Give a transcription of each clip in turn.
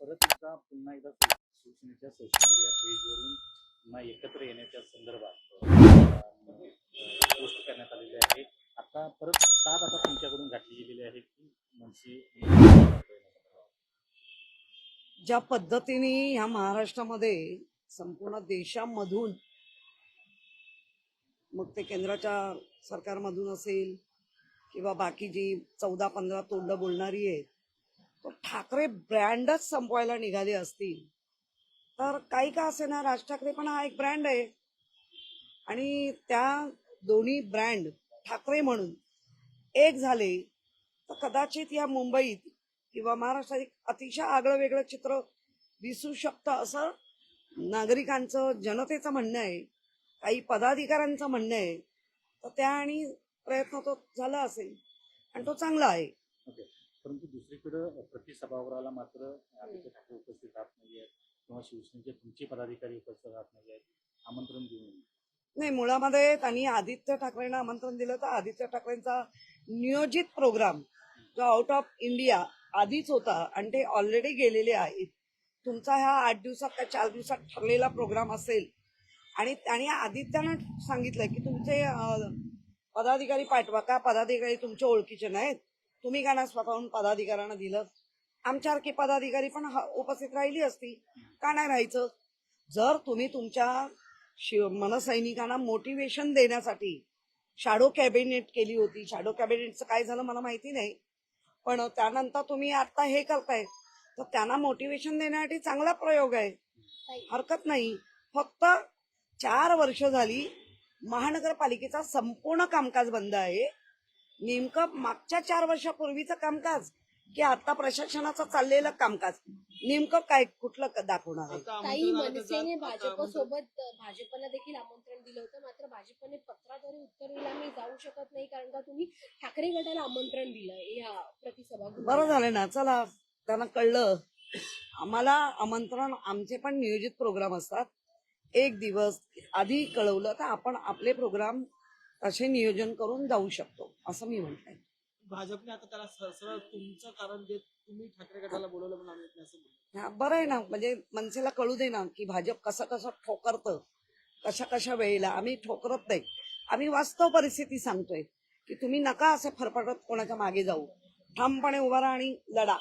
परत एकदा पुन्हा एकदा शिवसेनेच्या सोशल मीडिया पेजवरून पुन्हा एकत्र येण्याच्या संदर्भात पोस्ट करण्यात आलेली आहे. आता परत साथ आता तुमच्याकडून घातली गेलेली आहे की मनसे ज्या पद्धतीने ह्या महाराष्ट्रामध्ये संपूर्ण देशामधून मग ते केंद्राच्या सरकारमधून असेल किंवा बाकी जी चौदा पंधरा तोंड बोलणारी आहेत तो ठाकरे ब्रँडच संपवायला निघाले असतील तर काही का असे ना राज ठाकरे पण हा एक ब्रँड आहे. आणि त्या दोन्ही ब्रँड ठाकरे म्हणून एक झाले तर कदाचित या मुंबईत किंवा महाराष्ट्रात एक अतिशय आगळं वेगळं चित्र दिसू शकतं असं नागरिकांचं जनतेचं म्हणणं आहे. काही पदाधिकाऱ्यांचं म्हणणं आहे. तर त्या आणि प्रयत्न तो झाला असेल. आणि तो चांगला आहे. परंतु दुसरीकडं प्रतिसभागृहाला मात्र आदित्य ठाकरे उपस्थित राहत नाही आहेत किंवा शिवसेनेचे तुमचे पदाधिकारी उपस्थित राहत नाही आहेत आमंत्रण देऊन नाही मुळामध्ये त्यांनी आदित्य ठाकरेंना आमंत्रण दिलं तर आदित्य ठाकरेंचा नियोजित प्रोग्राम जो आउट ऑफ इंडिया आधीच होता आणि ते ऑलरेडी गेलेले आहेत तुमचा ह्या आठ दिवसात का चार दिवसात ठरलेला प्रोग्राम असेल आणि त्यांनी आदित्यानं सांगितलं की तुमचे पदाधिकारी पाठवा का? पदाधिकारी तुमच्या ओळखीचे नाहीत. तुम्ही का ना स्वतःहून पदाधिकाऱ्यांना दिलं? आमच्यासारखी पदाधिकारी पण उपस्थित राहिली असती. का नाही राहायचं? जर तुम्ही तुमच्या शिव मनसैनिकांना मोटिवेशन देण्यासाठी शॅडो कॅबिनेट केली होती. शॅडो कॅबिनेटचं काय झालं मला माहिती नाही. पण त्यानंतर तुम्ही आता हे करताय. तर त्यांना मोटिवेशन देण्यासाठी चांगला प्रयोग आहे. हरकत नाही. फक्त चार वर्ष झाली महानगरपालिकेचा संपूर्ण कामकाज बंद आहे. नेमकं मागच्या चार वर्षापूर्वीचं कामकाज की आता प्रशासनाचं चाललेलं कामकाज? नेमकं काय कुठलं क- दाखवणार आहे? काही मनसेने भाजप सोबत भाजपला देखील आमंत्रण दिलं होतं मात्र भाजपने पत्राद्वारे उत्तर दिलं आम्ही जाऊ शकत नाही कारण का तुम्ही ठाकरे गटाला आमंत्रण दिलं या प्रतिसभा बरं झालं ना चला त्यांना कळलं. आम्हाला आमंत्रण आमचे पण नियोजित प्रोग्राम असतात. एक दिवस आधी कळवलं तर आपण आपले प्रोग्राम तसे नियोजन करून जाऊ शकतो असं मी म्हणते. भाजपने आता त्याला सरळ तुमचं कारण देत तुम्ही ठाकरे गटाला बोलवलं म्हणून आम्ही असं. हा, बरं आहे ना म्हणजे मनसेला कळू दे ना की भाजप कसं कसं ठोकरतं कशा कशा वेळेला आम्ही ठोकरत नाही. आम्ही वास्तव परिस्थिती सांगतोय की तुम्ही नका असे फरफटत कोणाच्या मागे जाऊ. ठामपणे उभा राहा आणि लढा.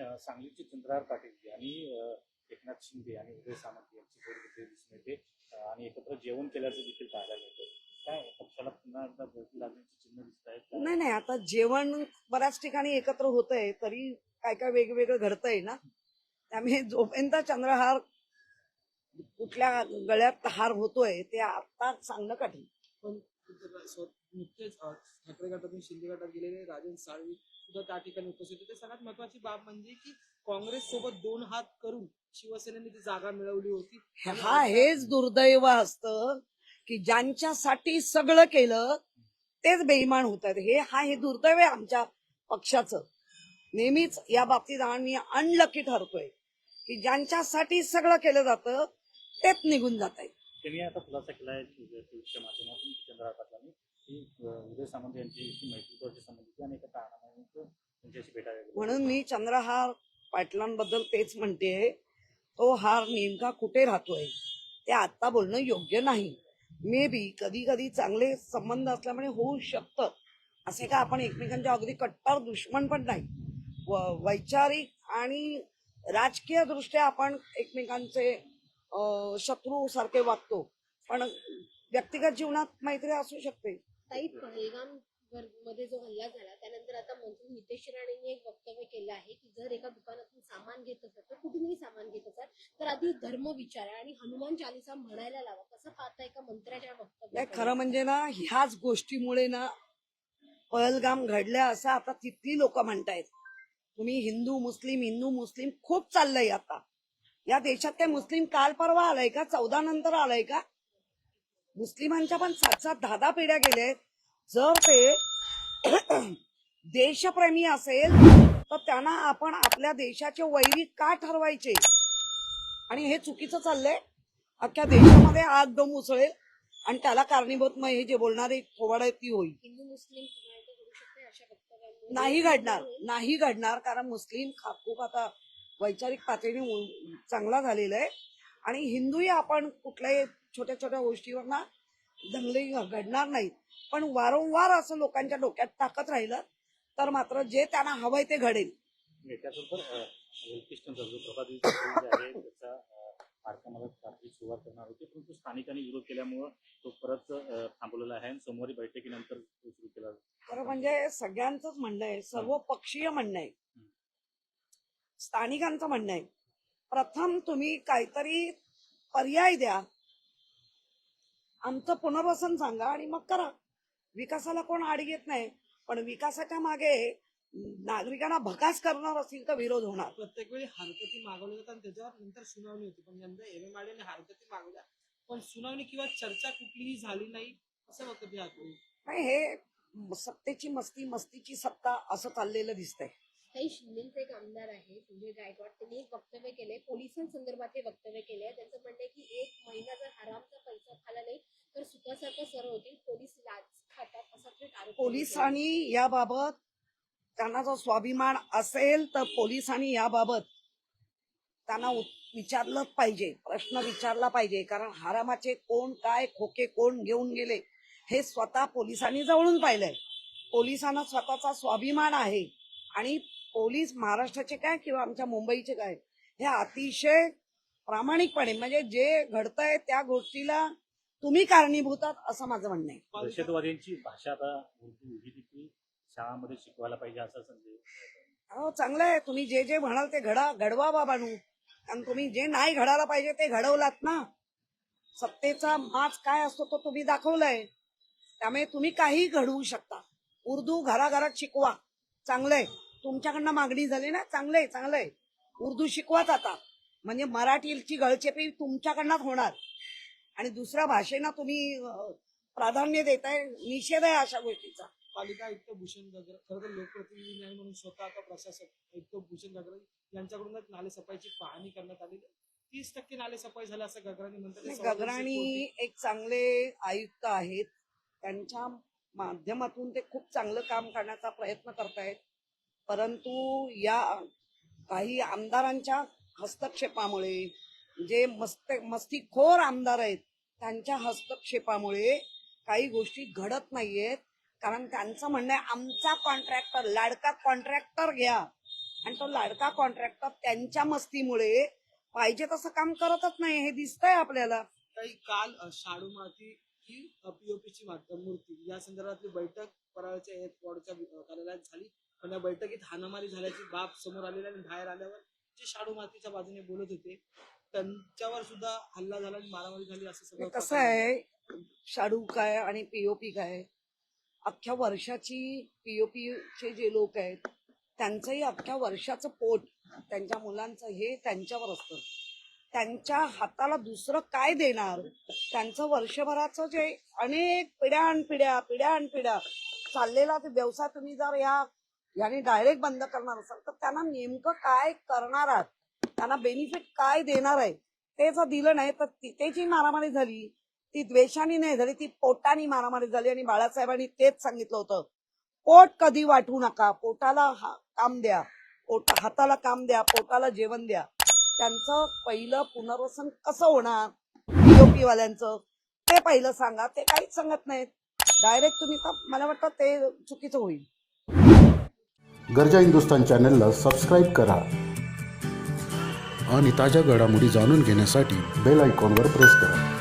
सांगलीचे चंद्रहार पाटील अं, एकनाथ शिंदे आणि उदय सामंत यांची भेट घेतली दिसून येते. आणि एकत्र जेवण केल्याचं देखील पाहायला मिळतं काय पक्षाला पुन्हा एकदा बळकी लागण्याची चिन्ह दिसत आहेत का? नाही नाही आता जेवण बऱ्याच ठिकाणी एकत्र होतंय तरी काय काय वेगवेगळं घडतंय ना? त्यामुळे जोपर्यंत चंद्रहार कुठल्या गळ्यात हार होतोय ते आता सांगणं कठीण. पण नुकतेच ठाकरे गटातून शिंदे गटात गेलेले राजन साळवी सुद्धा त्या ठिकाणी उपस्थित होते. सगळ्यात महत्वाची बाब म्हणजे की काँग्रेस सोबत दोन हात करून शिवसेनेने ती जागा मिळवली होती. हा हेच दुर्दैव असतं. की ज्यांच्यासाठी सगळं केलं तेच बेईमान होतात. हे हा हे दुर्दैव आहे आमच्या पक्षाचं. नेहमीच या बाबतीत आम्ही अनलकी ठरतोय की ज्यांच्यासाठी सगळं केलं जातं तेच निघून जात आहे त्यांनी आता खुलासा केला आहे ट्विटच्या माध्यमातून चंद्रहार पाटलांनी की उदय सामंत यांच्याशी मैत्रीपूर्वक संबंधित आणि एका कारणामुळे त्यांच्याशी भेटायला. म्हणून मी चंद्रहार पाटलांबद्दल तेच म्हणते तो हार नेमका कुठे राहतोय ते आता बोलणं योग्य नाही. मे बी कधी कधी चांगले संबंध असल्यामुळे होऊ शकतं. असे का आपण एकमेकांच्या अगदी कट्टर दुश्मन पण नाही. व- वैचारिक आणि राजकीय दृष्ट्या आपण एकमेकांचे शत्रू सारखे वागतो. पण व्यक्तिगत जीवनात मैत्री असू शकते. ताई पहलगाममध्ये जो हल्ला झाला त्यानंतर आता मंत्री नितेश राणेंनी एक वक्तव्य केलं आहे की जर एका दुकानातून सामान घेत असेल तर कुठूनही सामान आधी धर्म विचारा आणि हनुमान चालिसा म्हणायला लावा. कसं पाहताय का मंत्र्याच्या नाही खरं म्हणजे ना ह्याच गोष्टीमुळे ना पहलगाम घडल्या असं आता तिथली लोक म्हणतायत. तुम्ही हिंदू मुस्लिम हिंदू मुस्लिम खूप चाललंय आता. या देशात काय मुस्लिम काल परवा आलाय का? चौदा नंतर आलाय का? मुस्लिमांच्या पण सात सात दहा दहा पिढ्या गेल्या जर ते देशप्रेमी असेल तर त्यांना आपण आपल्या देशाचे वैरी का ठरवायचे? आणि हे चुकीचं चाललंय. अख्ख्या देशामध्ये आग दम उसळेल आणि त्याला कारणीभूत मग हे जे बोलणारे थोबाड आहेत ती होईल. नाही घडणार नाही घडणार कारण मुस्लिम खूप आता वैचारिक पातळीने चांगला झालेला आहे. आणि हिंदूही आपण कुठल्याही छोट्या छोट्या गोष्टीवर ना दंगली घडणार नाहीत. पण वारंवार असं लोकांच्या डोक्यात टाकत राहिलं तर मात्र जे त्यांना हवंय ते घडेल. हेल्पिस्टनचा जो जे आहे त्याचा कार्यक्रमाला रात्री सुरुवात करणार होती. परंतु स्थानिकांनी विरोध केल्यामुळं तो परत थांबवलेला आहे आणि सोमवारी बैठकीनंतर तो सुरू केला. तर म्हणजे सगळ्यांचंच म्हणणं आहे. सर्व पक्षीय म्हणणं आहे. स्थानिकांचं म्हणणं आहे. प्रथम तुम्ही काहीतरी पर्याय द्या. आमचं पुनर्वसन सांगा आणि मग करा. विकासाला कोण आड घेत नाही. पण विकासाच्या मागे नागरिकांना भकास करणार असतील तर विरोध होणार. प्रत्येक वेळी हरकती मागवल्या जातात आणि त्याच्यावर नंतर सुनावणी होती. पण यंदा एम एम आय हरकती मागवल्या. पण सुनावणी किंवा चर्चा कुठलीही झाली नाही असं आहे नाही हे सत्तेची मस्ती मस्तीची सत्ता असं चाललेलं दिसतंय. काही शिंदेचे एक आमदार आहे संजय गायकवाड. त्यांनी एक वक्तव्य केलंय पोलिसांसंदर्भात हे वक्तव्य केलंय. त्यांचं म्हणणं आहे की एक महिना जर हरामचा पैसा खाला नाही तर सुखासारखं सरळ होतील. पोलीस लाच खातात असा थेट आरोप त्यांनी केला. पोलिसांनी याबाबत त्यांना जो स्वाभिमान असेल तर पोलिसांनी याबाबत त्यांना विचारलंच पाहिजे प्रश्न विचारला पाहिजे. कारण हरामाचे कोण काय खोके कोण घेऊन गेले हे स्वतः पोलिसांनी जवळून पाहिलंय. पोलिसांना स्वतःचा स्वाभिमान आहे. आणि पोलीस महाराष्ट्राचे काय किंवा आमच्या मुंबईचे काय हे अतिशय प्रामाणिकपणे म्हणजे जे घडतंय त्या गोष्टीला तुम्ही कारणीभूत आहात असं माझं म्हणणं आहे. दहशतवाद्यांची भाषा आता शाळांमध्ये शिकवायला पाहिजे असा संदेश म्हणजे. चांगलं आहे. तुम्ही जे जे म्हणाल ते घडा घडवा बाबानू. आणि तुम्ही जे नाही घडायला पाहिजे ते घडवलात ना. सत्तेचा माज काय असतो तो तुम्ही दाखवलाय. त्यामुळे तुम्ही काही घडवू शकता. उर्दू घराघरात शिकवा. चांगलंय तुमच्याकडनं मागणी झाली ना? चांगलंय चांगलंय उर्दू शिकवाच आता. म्हणजे मराठीची गळचेपी तुमच्याकडनंच होणार. आणि दुसऱ्या भाषेना तुम्ही प्राधान्य देताय निषेध आहे अशा गोष्टीचा. पालिका आयुक्त भूषण गगरा खरं तर लोकप्रतिनिधी नाही म्हणून स्वतः आता प्रशासक आयुक्त भूषण गगरा यांच्याकडूनच नाले सफाईची पाहणी करण्यात आली तीस टक्के नाले सफाई झाले असं गगरानी म्हणतात. गगराणी. एक चांगले आयुक्त आहेत. त्यांच्या माध्यमातून ते खूप चांगलं काम करण्याचा प्रयत्न करतायत. परंतु या काही आमदारांच्या हस्तक्षेपामुळे जे मस्त मस्तीखोर आमदार आहेत त्यांच्या हस्तक्षेपामुळे काही गोष्टी घडत नाहीयेत. कारण त्यांचं म्हणणं आहे आमचा कॉन्ट्रॅक्टर लाडका कॉन्ट्रॅक्टर घ्या. आणि तो लाडका कॉन्ट्रॅक्टर त्यांच्या मस्तीमुळे पाहिजे तसं काम करतच नाही हे दिसतंय आपल्याला. काही काल शाडू माती ही पीओपीची मूर्ती. या संदर्भातली बैठक पराळच्या एअर वॉर्डच्या कार्यालयात झाली. पण या बैठकीत हाणामारी झाल्याची बाब समोर आलेली आणि बाहेर आल्यावर जे शाडू मातीच्या बाजूने बोलत होते त्यांच्यावर सुद्धा हल्ला झाला आणि मारामारी झाली असं सगळं कसं आहे. शाडू काय आणि पीओपी काय? अख्ख्या वर्षाची पीओपी चे जे लोक आहेत त्यांचंही अख्ख्या वर्षाचं पोट त्यांच्या मुलांचं हे त्यांच्यावर असतं. त्यांच्या हाताला दुसरं काय देणार? त्यांचं वर्षभराचं जे अनेक पिढ्यान पिढ्या पिढ्यान पिढ्या चाललेला ते व्यवसाय तुम्ही जर या याने डायरेक्ट बंद करणार असाल तर त्यांना नेमकं काय करणार आहात? त्यांना बेनिफिट काय देणार आहे? ते जर दिलं नाही तर तिथे जी मारामारी झाली ती द्वेषाने नाही झाली ती पोटाने मारामारी झाली आणि बाळासाहेबांनी तेच सांगितलं होतं. पोट कधी वाटू नका पोटाला काम द्या पोट हाताला काम द्या पोटाला जेवण द्या. त्यांचं पहिलं पुनर्वसन कसं होणार? पीओपी वाल्यांचं. ते पहिलं सांगा ते काहीच सांगत नाहीत. डायरेक्ट तुम्ही तर मला वाटतं ते चुकीचं होईल. गरजा हिंदुस्तान चॅनलला सबस्क्राईब करा. आणि ताज्या घडामोडी जाणून घेण्यासाठी बेल आयकॉनवर प्रेस करा.